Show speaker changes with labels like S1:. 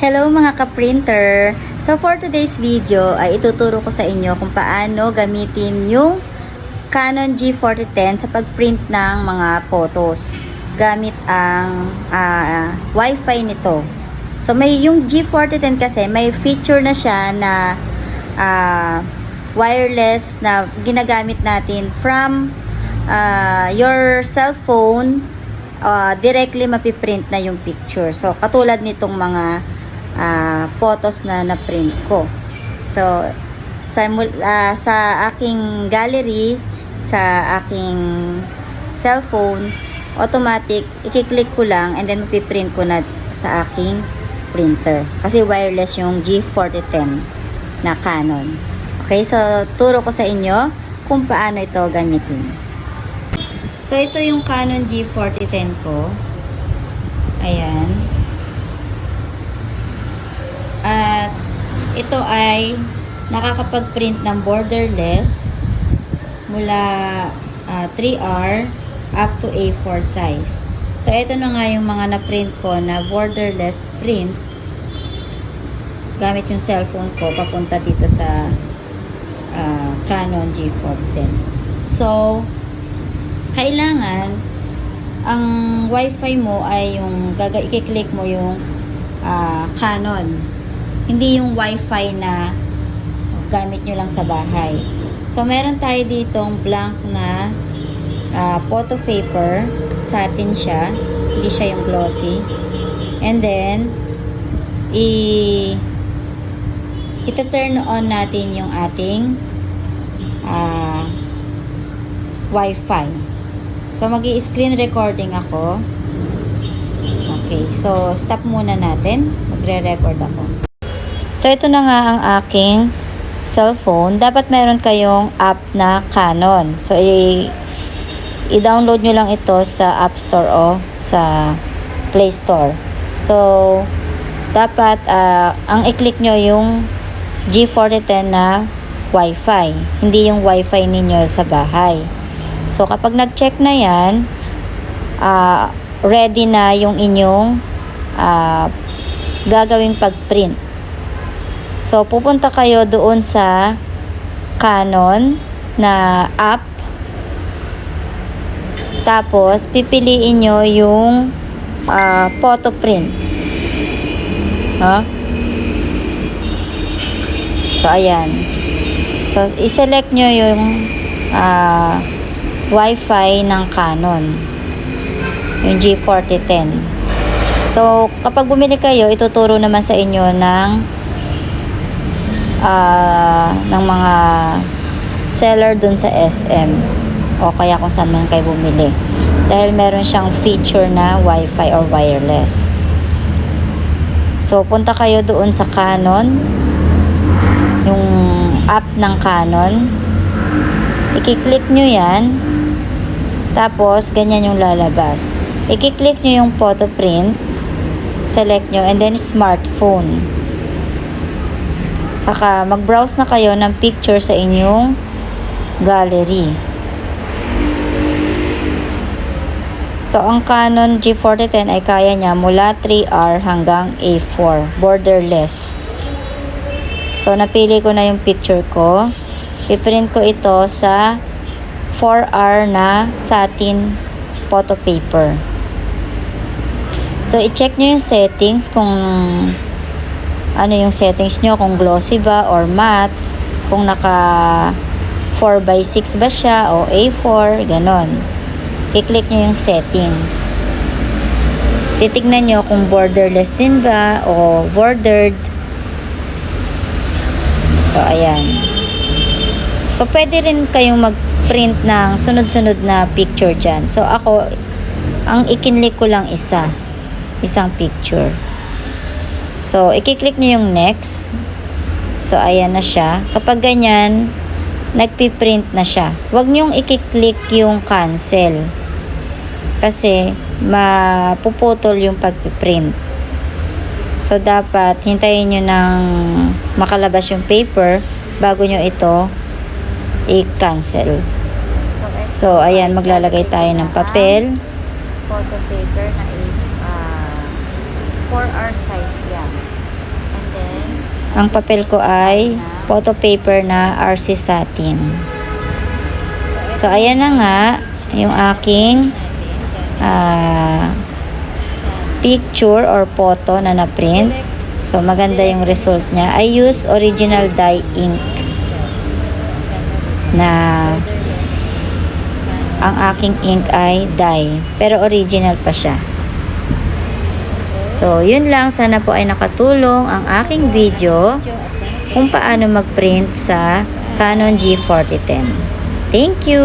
S1: Hello mga ka-printer! So for today's video ay ituturo ko sa inyo kung paano gamitin yung Canon G4010 sa pag-print ng mga photos gamit ang ah, Wi-Fi nito. So may yung G4010 kasi may feature na siya na ah, wireless na ginagamit natin from ah, your cellphone uh, directly mapiprint na yung picture. So, katulad nitong mga ah, photos na na-print ko. So, sa, ah, sa aking gallery, sa aking cellphone, automatic, ikiklik ko lang and then mapiprint ko na sa aking printer. Kasi wireless yung G4010 na Canon. Okay, so turo ko sa inyo kung paano ito gamitin. So, ito yung Canon G4010 ko. Ayan. At ito ay nakakapag-print ng borderless mula ah, 3R up to A4 size. So, ito na nga yung mga na-print ko na borderless print gamit yung cellphone ko papunta dito sa ah, Canon G410. So, kailangan ang wifi mo ay yung gaga i-click mo yung ah, Canon hindi yung wifi na gamit nyo lang sa bahay so meron tayo ditong blank na ah, photo paper satin siya hindi siya yung glossy and then i ita-turn on natin yung ating ah, wifi So, mag screen recording ako. Okay. So, stop muna natin. Magre-record ako. So, ito na nga ang aking cellphone. Dapat meron kayong app na Canon. So, i-download nyo lang ito sa App Store o sa Play Store. So, dapat ah, ang i-click nyo yung G4010 na Wi-Fi. Hindi yung Wi-Fi ninyo sa bahay. So, kapag nag-check na yan, ah, ready na yung inyong ah, gagawing pag-print. So, pupunta kayo doon sa Canon na app. Tapos, pipiliin nyo yung ah, photo print. Ha? So, ayan. So, iselect nyo yung ah, Wi-Fi ng Canon. Yung G4010. So, kapag bumili kayo, ituturo naman sa inyo ng ah, ng mga seller dun sa SM o kaya kung saan man kayo bumili. Dahil meron siyang feature na Wi-Fi or wireless. So, punta kayo doon sa Canon, yung app ng Canon. I-click nyo yan. Tapos, ganyan yung lalabas. I-click nyo yung photo print. Select nyo and then smartphone. Saka, mag-browse na kayo ng picture sa inyong gallery. So, ang Canon G4010 ay kaya niya mula 3R hanggang A4, borderless. So, napili ko na yung picture ko. Piprint ko ito sa 4R na satin photo paper. So, i-check nyo yung settings kung ano yung settings nyo, kung glossy ba or matte, kung naka 4x6 ba siya o A4, ganon. I-click nyo yung settings. Titignan nyo kung borderless din ba o bordered. So, ayan. So, pwede rin kayong mag-print ng sunod-sunod na picture dyan. So, ako, ang ikinlik ko lang isa. Isang picture. So, ikiklik nyo yung next. So, ayan na siya. Kapag ganyan, nagpiprint na siya. Huwag nyong ikiklik yung cancel. Kasi, mapuputol yung pagpiprint. So, dapat hintayin nyo ng makalabas yung paper bago nyo ito i-cancel. So, ayan, maglalagay tayo ng papel. Photo paper na 4R size yan. Ang papel ko ay photo paper na RC satin. So, ayan na nga yung aking ah, picture or photo na na-print. So, maganda yung result niya. I use original dye ink na ang aking ink ay dye. Pero original pa siya. So, yun lang. Sana po ay nakatulong ang aking video kung paano mag-print sa Canon G4010. Thank you!